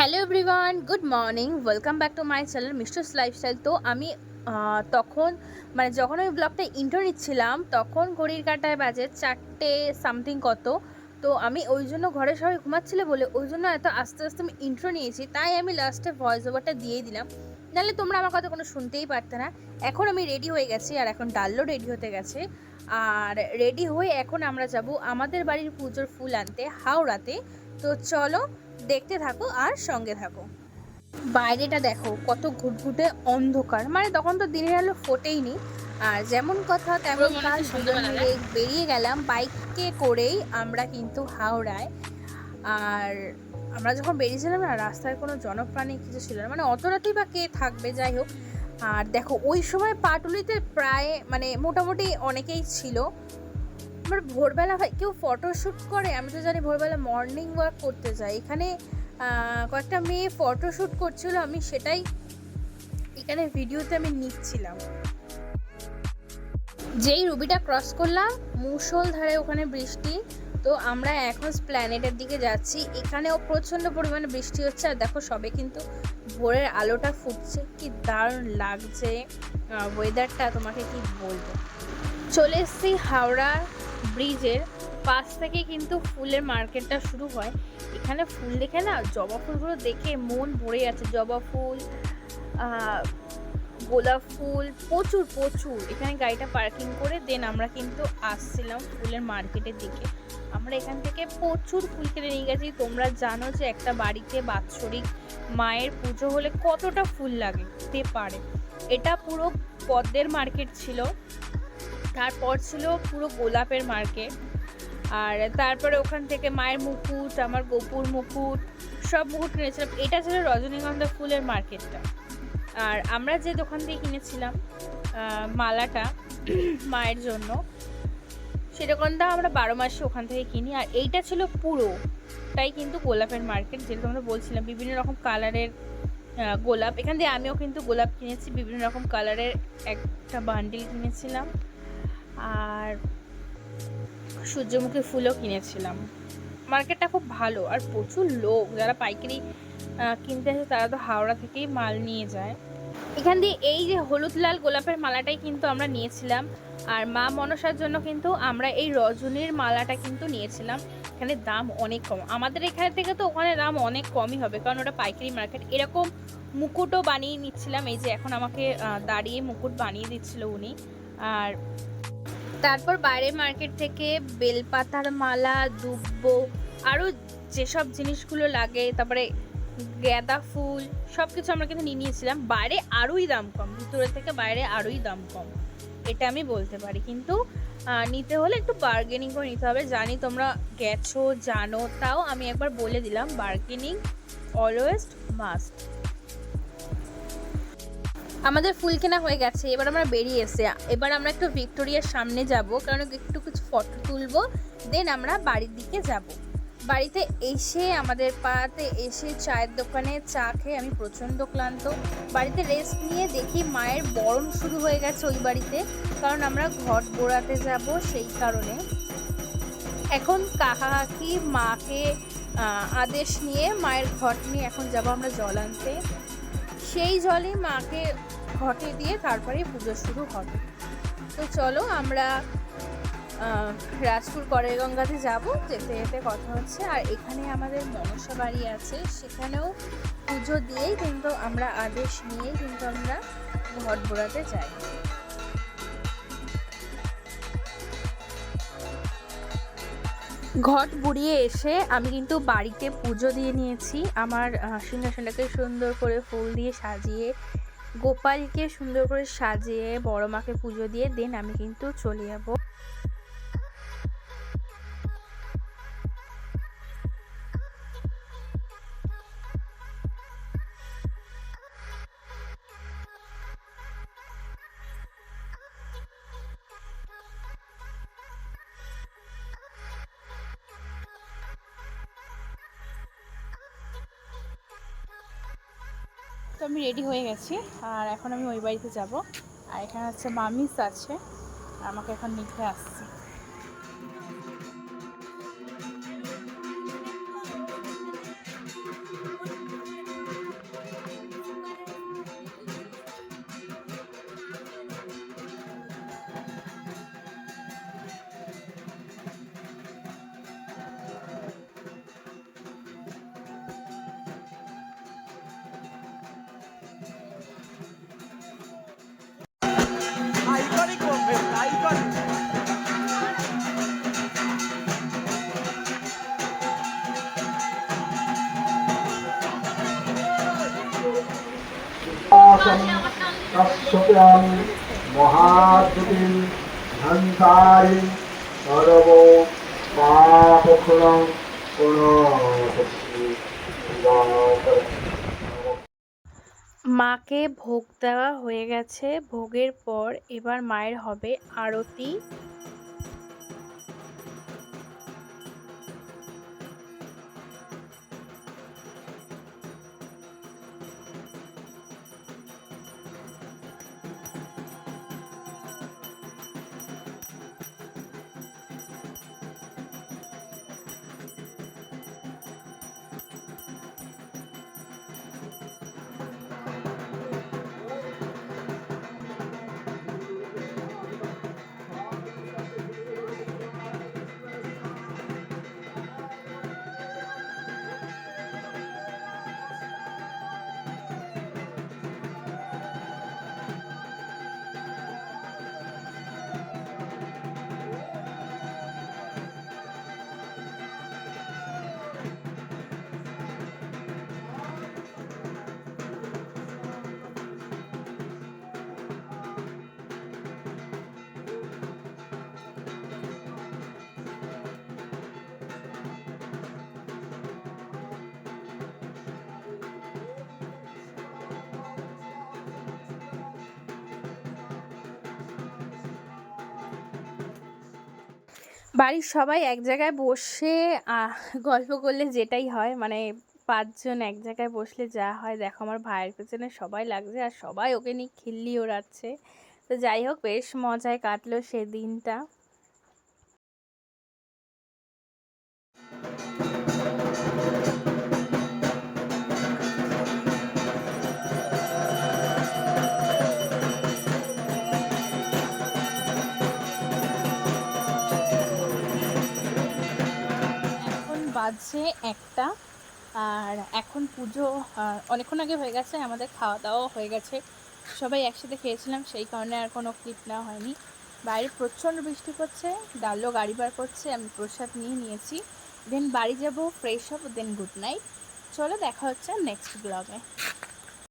Hello everyone good morning welcome back to my channel misters lifestyle তো আমি তখন মানে যখন আমি ব্লগটা ইন্টার নিচ্ছিলাম, তখন ঘড়ির কাটায় বাজে চারটে সামথিং কত। তো আমি ওই জন্য ঘরে সবাই ঘুমাচ্ছিল বলে ওই জন্য এত আস্তে আস্তে আমি ইন্ট্রো নিয়েছি। তাই আমি লাস্টে ভয়েস ওভারটা দিয়ে দিলাম। নাহলে তোমরা আমার কথা কোনো শুনতেই পারতে না। এখন আমি রেডি হয়ে গেছি আর এখন ডাল্লো রেডি হতে গেছে। আর রেডি হয়ে এখন আমরা যাব আমাদের বাড়ির পুজোর ফুল আনতে, হাওড়াতে। তো চলো দেখতে থাকো আর সঙ্গে থাকো। বাইরেটা দেখো কত ঘুটঘুটে অন্ধকার। মানে তখন তো দিনের আলো ফোটেইনি। আর যেমন কথা তেমন মনে কাজ দুজন মিলে বেরিয়ে গেলাম বাইকে করেই আমরা কিন্তু হাওড়ায়। আর আমরা যখন বেরিয়েছিলাম না রাস্তায় কোনো জনপ্রাণী কিছু ছিল না। মানে অত রাতেই বা কে থাকবে যাই হোক। আর দেখো ওই সময় পাটুলিতে প্রায় মানে মোটামুটি অনেকেই ছিল। আমার ভোরবেলা ভাই, কেউ ফটোশ্যুট করে? আমি তো জানি ভোরবেলা মর্নিং ওয়াক করতে যাই এখানে কয়েকটা মেয়ে ফটোশ্যুট করছিল, আমি সেটাই এখানে ভিডিওতে আমি নিচ্ছিলাম। যেই রুবিটা ক্রস করলাম মুষলধারে ওখানে বৃষ্টি, তো আমরা এখন প্ল্যানেটের দিকে যাচ্ছি। এখানেও প্রচণ্ড পরিমাণে বৃষ্টি হচ্ছে, আর দেখো সবে কিন্তু ভোরের আলোটা ফুটছে। কি দারুণ লাগছে। ওয়েদারটা তোমাকে কি বলব? চলে এসেছি হাওড়া ব্রিজের পাশ থেকে কিন্তু ফুলের মার্কেটটা শুরু হয়। এখানে ফুল দেখে না, জবা ফুলগুলো দেখে মন ভরে যাচ্ছে। জবা ফুল গোলাপ ফুল, প্রচুর প্রচুর। এখানে গাড়িটা পার্কিং করে দেন আমরা কিন্তু আসছিলাম ফুলের মার্কেটের দিকে। আমরা এখান থেকে প্রচুর ফুল কিনে নিয়ে গেছি। তোমরা জানো যে একটা বাড়িতে বাৎসরিক মায়ের পুজো হলে কতটা ফুল লাগে পারে। এটা পুরো পদ্মের মার্কেট ছিল। তারপর ছিল পুরো গোলাপের মার্কেট। আর তারপরে ওখান থেকে মায়ের মুকুট, আমার গোপুর মুকুট, সব মুকুট কিনেছিলাম। এটা ছিল রজনীগন্ধা ফুলের মার্কেটটা। আর আমরা যে দোকান থেকে কিনেছিলাম মালাটা মায়ের জন্য, সে দোকানটা আমরা বারো মাসে ওখান থেকে কিনি। আর এইটা ছিল পুরো। তাই কিন্তু গোলাপের মার্কেট যেটা তোমরা বলছিলাম বিভিন্ন রকম কালারের গোলাপ। এখান দিয়ে আমিও কিন্তু গোলাপ কিনেছি, বিভিন্ন রকম কালারের একটা বান্ডিল কিনেছিলাম। আর সূর্যমুখী ফুলও কিনেছিলাম। মার্কেটটা খুব ভালো আর প্রচুর লোক, যারা পাইকারি কিনতে আসে তারা তো হাওড়া থেকেই মাল নিয়ে যায়। এখান দিয়ে এই যে হলুদ লাল গোলাপের মালাটাই কিন্তু আমরা নিয়েছিলাম আর মা মনসার জন্য কিন্তু আমরা এই রজনীর মালাটা কিন্তু নিয়েছিলাম। এখানে দাম অনেক কম। আমাদের এখানে থেকে তো ওখানে দাম অনেক কমই হবে কারণ ওটা পাইকারি মার্কেট এরকম মুকুটও বানিয়ে নিচ্ছিলাম। এই যে এখন আমাকে দাঁড়িয়ে মুকুট বানিয়ে দিচ্ছিল উনি। আর তারপর বাইরে মার্কেট থেকে বেলপাতার মালা, দুব্ব আরও যেসব জিনিসগুলো লাগে, তারপরে গাঁদা ফুল সব কিছু আমরা কিন্তু নিয়ে নিয়েছিলাম। বাইরে আরোই দাম কম, ভিতরে থেকে বাইরে আরোই দাম কম। এটা আমি বলতে পারি। কিন্তু নিতে হলে একটু বার্গেনিং করে নিতে হবে। জানি তোমরা গেছো, জানো, তাও আমি একবার বলে দিলাম। বার্গেনিং অলওয়েজ মাস্ট আমাদের ফুল কেনা হয়ে গেছে, এবার আমরা বেরিয়ে এসে, এবার আমরা একটু ভিক্টোরিয়ার সামনে যাব, কারণ একটু কিছু ফটো তুলবো দেন আমরা বাড়ির দিকে যাব। বাড়িতে এসে, আমাদের পাড়াতে এসে চায়ের দোকানে চা খেয়ে আমি প্রচণ্ড ক্লান্ত। বাড়িতে রেস্ট নিয়ে দেখি মায়ের বরণ শুরু হয়ে গেছে ওই বাড়িতে, কারণ আমরা ঘট বোড়াতে যাব সেই কারণে। এখন কাকি মাকে আদেশ নিয়ে মায়ের ঘট নিয়ে এখন যাব আমরা জল আনতে। সেই জলে মাকে ঘটে দিয়ে তারপরে পুজো শুরু হবে। তো চলো আমরা রাজপুর করের গঙ্গাতে যাব, যেতে যেতে কথা হচ্ছে। আর এখানে আমাদের মনসা বাড়ি আছে, সেখানেও পুজো দিয়েই কিন্তু আমরা আদেশ নিয়েই কিন্তু আমরা ঘট বোড়াতে যাই। ঘট বুড়িয়ে এসে আমি কিন্তু বাড়িতে পুজো দিয়ে নিয়েছি। আমার সিংহাসনটাকে সুন্দর করে ফুল দিয়ে সাজিয়ে, গোপালকে সুন্দর করে সাজিয়ে, বড় মাকে পুজো দিয়ে দেন আমি কিন্তু চলে যাব। তো আমি রেডি হয়ে গেছি, আর এখন আমি ওই বাড়িতে যাব। আর এখানে হচ্ছে মামিস আছে আমাকে এখন নিতে আসছে। মাকে ভোগ দেওয়া হয়ে গেছে। ভোগের পর এবার মায়ের হবে আরতি। বাড়ির সবাই এক জায়গায় বসে গল্প করলে যেটাই হয় মানে পাঁচজন এক জায়গায় বসলে যা হয়, দেখো আমার ভাইয়ের পেছনে সবাই লাগছে আর সবাই ওকে নিয়ে খিল্লি ওড়াচ্ছে। তো যাই হোক, বেশ মজায় কাটলো সে দিনটা এখন বাজে একটা। আর এখন পুজো অনেকক্ষণ আগে হয়ে গেছে, আমাদের খাওয়া দাওয়াও হয়ে গেছে। সবাই একসাথে খেয়েছিলাম, সেই কারণে আর কোনো ক্লিপ নেওয়া হয়নি। বাইরে প্রচণ্ড বৃষ্টি পড়ছে ডালো গাড়ি বার করছে, আমি প্রসাদ নিয়ে নিয়েছি। দেন বাড়ি যাব ফ্রেশ হব দেন গুড নাইট চলো দেখা হচ্ছে নেক্সট ব্লগে